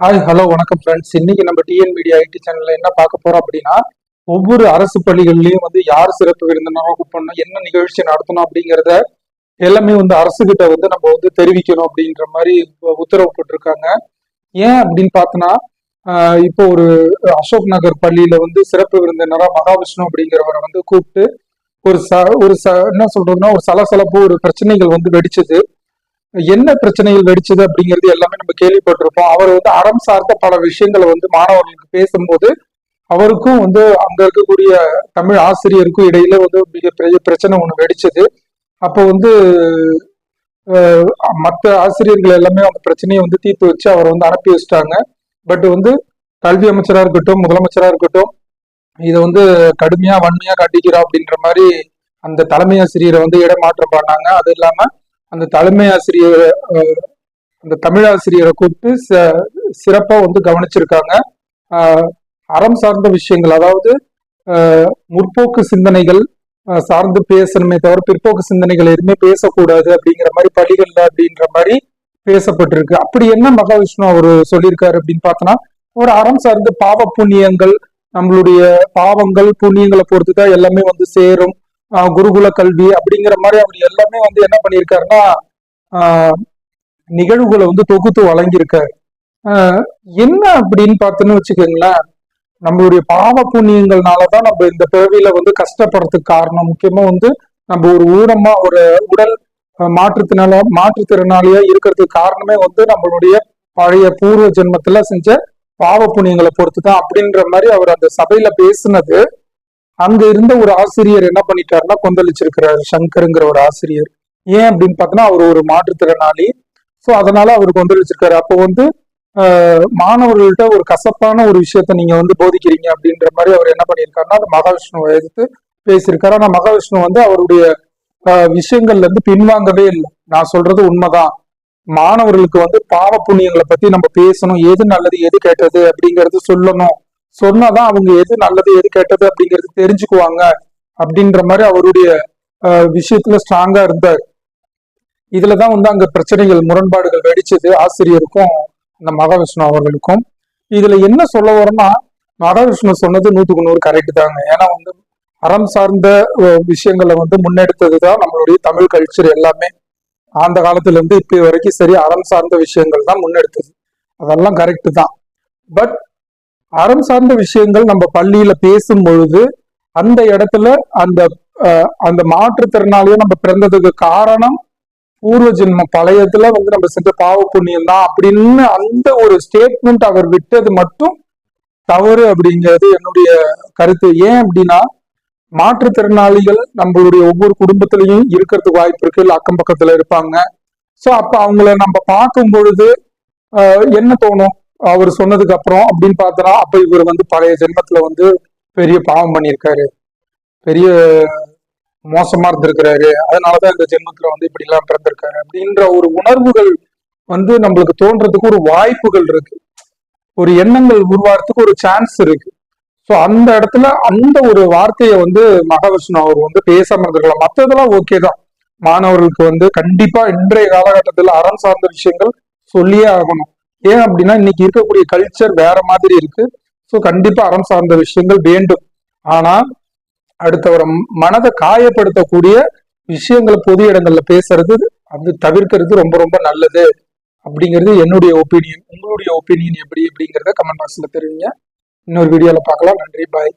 Hi hello வணக்கம் friends இன்னைக்கு நம்ம டிஎன் மீடியா ஐடி சேனல்ல என்ன பார்க்க போறோம் அப்படின்னா ஒவ்வொரு அரசு பள்ளிகள்லயும் வந்து யார் சிறப்பு விருந்தினரும் கூப்பிடணும் என்ன நிகழ்ச்சி நடத்தணும் அப்படிங்கிறத எல்லாமே வந்து அரசு கிட்ட வந்து நம்ம வந்து தெரிவிக்கணும் அப்படின்ற மாதிரி உ- உத்தரவு போட்டிருக்காங்க. ஏன் அப்படின்னு பார்த்தோன்னா இப்போ ஒரு அசோக் நகர் பள்ளியில வந்து சிறப்பு விருந்தினரா மகாவிஷ்ணு அப்படிங்கிறவரை வந்து கூப்பிட்டு ஒரு ச ஒரு ச என்ன சொல்றதுன்னா ஒரு சலசலப்பு ஒரு பிரச்சனைகள் வந்து வெடிச்சது. என்ன பிரச்சனைகள் வெடிச்சது அப்படிங்கிறது எல்லாமே நம்ம கேள்விப்பட்டிருப்போம். அவர் வந்து அறம் சார்ந்த பல விஷயங்களை வந்து மாணவர்களுக்கு பேசும்போது அவருக்கும் வந்து அங்க இருக்கக்கூடிய தமிழ் ஆசிரியருக்கும் இடையில வந்து மிகப்பெரிய பிரச்சனை ஒண்ணு வெடிச்சது. அப்போ வந்து மற்ற ஆசிரியர்கள் எல்லாமே அந்த பிரச்சனையை வந்து தீர்த்து வச்சு அவரை வந்து அனுப்பி வச்சிட்டாங்க. பட் வந்து கல்வி அமைச்சரா இருக்கட்டும் முதலமைச்சரா இருக்கட்டும் இதை வந்து கடுமையா வன்மையா கண்டிக்கிறோம் அப்படின்ற மாதிரி அந்த தலைமை ஆசிரியரை வந்து இடமாற்றம் பண்ணாங்க. அது இல்லாம அந்த தலைமை ஆசிரியர் அந்த தமிழ் ஆசிரியரை கூப்பிட்டு ச- சிறப்பா வந்து கவனிச்சிருக்காங்க. அறம் சார்ந்த விஷயங்கள் அதாவது முற்போக்கு சிந்தனைகள் சார்ந்து பேசணுமே தவிர பிற்போக்கு சிந்தனைகள் எதுவுமே பேசக்கூடாது அப்படிங்கிற மாதிரி பள்ளிகள்ல அப்படின்ற மாதிரி பேசப்பட்டிருக்கு. அப்படி என்ன மகாவிஷ்ணு அவர் சொல்லியிருக்காரு அப்படின்னு பார்த்தோன்னா ஒரு அறம் சார்ந்து பாவ புண்ணியங்கள் நம்மளுடைய பாவங்கள் புண்ணியங்களை பொறுத்து தான் எல்லாமே வந்து சேரும். குருகுல கல்வி அப்படிங்கிற மாதிரி அவர் எல்லாமே வந்து என்ன பண்ணியிருக்காருன்னா நிகழ்வுகளை வந்து தொகுத்து வழங்கியிருக்காரு. என்ன அப்படின்னு பார்த்தோன்னு வச்சுக்கோங்களேன் நம்மளுடைய பாவ புண்ணியங்கள்னாலதான் நம்ம இந்த பிறவியில வந்து கஷ்டப்படுறதுக்கு காரணம். முக்கியமா வந்து நம்ம ஒரு ஊனமா ஒரு உடல் மாற்றுத்தினால மாற்றுத்திறனாளியா இருக்கிறதுக்கு காரணமே வந்து நம்மளுடைய பழைய பூர்வ ஜென்மத்துல செஞ்ச பாவ புண்ணியங்களை பொறுத்து தான் அப்படின்ற மாதிரி அவர் அந்த சபையில பேசினது. அங்க இருந்த ஒரு ஆசிரியர் என்ன பண்ணிட்டாருன்னா கொந்தளிச்சிருக்கிறாரு. சங்கருங்கிற ஒரு ஆசிரியர். ஏன் அப்படின்னு பார்த்தோன்னா அவர் ஒரு மாற்றுத்திறனாளி. ஸோ அதனால அவர் கொந்தளிச்சிருக்காரு. அப்போ வந்து மாணவர்கள்ட்ட ஒரு கசப்பான ஒரு விஷயத்த நீங்க வந்து போதிக்கிறீங்க அப்படின்ற மாதிரி அவர் என்ன பண்ணியிருக்காருன்னா அது மகாவிஷ்ணுவை எதிர்த்து பேசியிருக்காரு. ஆனா மகாவிஷ்ணு வந்து அவருடைய விஷயங்கள்ல இருந்து பின்வாங்கவே இல்லை. நான் சொல்றது உண்மைதான். மாணவர்களுக்கு வந்து பாவ புண்ணியங்களை பத்தி நம்ம பேசணும். எது நல்லது எது கேட்டது அப்படிங்கறது சொல்லணும். சொன்னாதான் அவங்க எது நல்லது எது கெட்டது அப்படிங்கிறது தெரிஞ்சுக்குவாங்க அப்படின்ற மாதிரி அவருடைய விஷயத்துல ஸ்ட்ராங்கா இருந்தார். இதுலதான் வந்து அங்க பிரச்சனைகள் முரண்பாடுகள் வெடிச்சது ஆசிரியருக்கும் அந்த மகாவிஷ்ணு அவர்களுக்கும். இதுல என்ன சொல்ல வரோம்னா மகாவிஷ்ணு சொன்னது நூத்துக்கு நூறு கரெக்ட் தாங்க. ஏன்னா வந்து அறம் சார்ந்த விஷயங்களை வந்து முன்னெடுத்தது தான் நம்மளுடைய தமிழ் கல்ச்சர் எல்லாமே. அந்த காலத்துல இருந்து இப்ப வரைக்கும் சரி அறம் சார்ந்த விஷயங்கள் தான் முன்னெடுத்தது. அதெல்லாம் கரெக்ட் தான். பட் அறம் சார்ந்த விஷயங்கள் நம்ம பள்ளியில பேசும் பொழுது அந்த இடத்துல அந்த அந்த மாற்றுத்திறனாலேயே நம்ம பிறந்ததுக்கு காரணம் பூர்வ ஜென்மம். பழையத்துல வந்து நம்ம செஞ்ச பாவ புண்ணியம் தான் அப்படின்னு அந்த ஒரு ஸ்டேட்மெண்ட் அவர் விட்டது மட்டும் தவறு அப்படிங்கிறது என்னுடைய கருத்து. ஏன் அப்படின்னா மாற்றுத்திறனாளிகள் நம்மளுடைய ஒவ்வொரு குடும்பத்திலையும் இருக்கிறதுக்கு வாய்ப்பு இருக்கு. இல்லை அக்கம் பக்கத்துல இருப்பாங்க. சோ அப்ப அவங்கள நம்ம பார்க்கும் பொழுது என்ன தோணும்? அவர் சொன்னதுக்கு அப்புறம் அப்படின்னு பார்த்தோன்னா அப்ப இவர் வந்து பழைய ஜென்மத்துல வந்து பெரிய பாவம் பண்ணியிருக்காரு. பெரிய மோசமா இருந்திருக்கிறாரு. அதனாலதான் இந்த ஜென்மத்துல வந்து இப்படி எல்லாம் பிறந்திருக்காரு. அப்படின்ற ஒரு உணர்வுகள் வந்து நம்மளுக்கு தோன்றதுக்கு ஒரு வாய்ப்புகள் இருக்கு. ஒரு எண்ணங்கள் உருவாகிறதுக்கு ஒரு சான்ஸ் இருக்கு. ஸோ அந்த இடத்துல அந்த ஒரு வார்த்தையை வந்து மகாவிஷ்ணு அவர் வந்து பேசாம இருந்திருக்கலாம். மற்றதெல்லாம் ஓகே தான். மாணவர்களுக்கு வந்து கண்டிப்பா இன்றைய காலகட்டத்தில் அறம் சார்ந்த விஷயங்கள் சொல்லியே ஆகணும். ஏன் அப்படின்னா இன்னைக்கு இருக்கக்கூடிய கல்ச்சர் வேற மாதிரி இருக்கு. ஸோ கண்டிப்பா அறம் சார்ந்த விஷயங்கள் வேண்டும். ஆனா அடுத்தவரை மனதை காயப்படுத்தக்கூடிய விஷயங்களை பொது இடங்கள்ல பேசுறது அது தவிர்க்கிறது ரொம்ப ரொம்ப நல்லது. அப்படிங்கிறது என்னுடைய ஒப்பீனியன் உங்களுடைய ஒப்பீனியன் எப்படி அப்படிங்கிறத கமெண்ட் பாக்ஸ்ல தெரிவிங்க. இன்னொரு வீடியோல பார்க்கலாம். நன்றி. பாய்